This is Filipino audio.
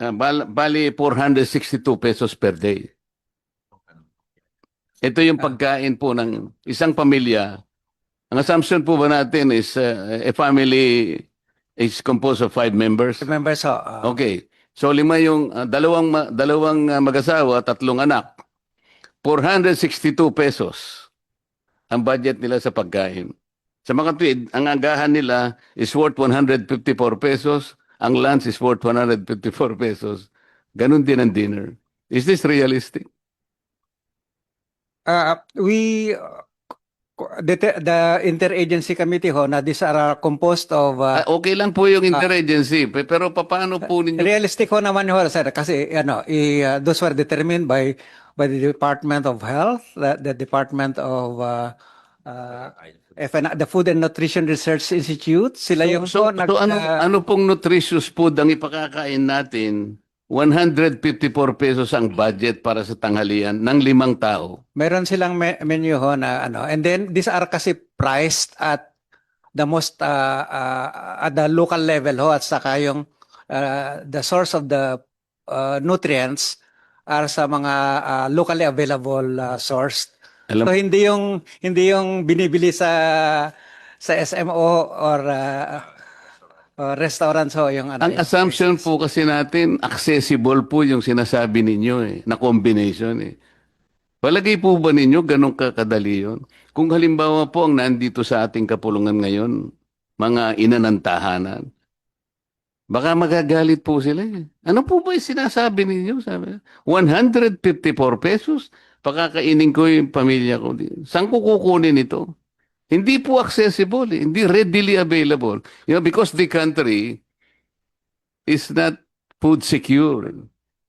Ah, bal- bali 462 pesos per day. Ito yung pagkain po ng isang pamilya. Ang assumption po ba natin is uh, a family is composed of five members? Remember, so, uh, Okay. So lima yung uh, dalawang ma- dalawang uh, mag-asawa, tatlong anak. 462 pesos ang budget nila sa pagkain. Sa mga tweed, ang agahan nila is worth 154 pesos, ang lunch is worth 154 pesos. Ganun din ang dinner. Is this realistic? uh, we, uh, the, the interagency committee ho, na these are composed of, uh, Ah, okay lang po yung interagency, pe- pero paano po ninyo? realistic ho naman ho, sir, kasi, ano, i, uh, those were determined by, by the Department of Health, the, the Department of, uh, uh, FN, the Food and Nutrition Research Institute, sila yung So, po nag, so ano, uh, ano pong nutritious food ang ipakakain natin? 154 pesos ang budget para sa tanghalian ng limang tao. Meron silang me- menu ho na ano. And then these are kasi priced at the most uh, uh, at the local level ho at saka yung uh, the source of the uh, nutrients are sa mga uh, locally available uh, source. Alam So hindi yung hindi yung binibili sa sa SMO or uh, or restaurants ho yung ano. Ang assumption po kasi natin, accessible po yung sinasabi ninyo eh, na combination eh. Palagay po ba ninyo ganun kakadali yun? Kung halimbawa po ang nandito sa ating kapulungan ngayon, mga ina ng tahanan, baka magagalit po sila eh. Ano po ba yung sinasabi ninyo? Sabi, 154 pesos? Pakakainin ko yung pamilya ko. Saan ko kukunin ito? Hindi po accessible, eh. hindi readily available. You know, because the country is not food secure.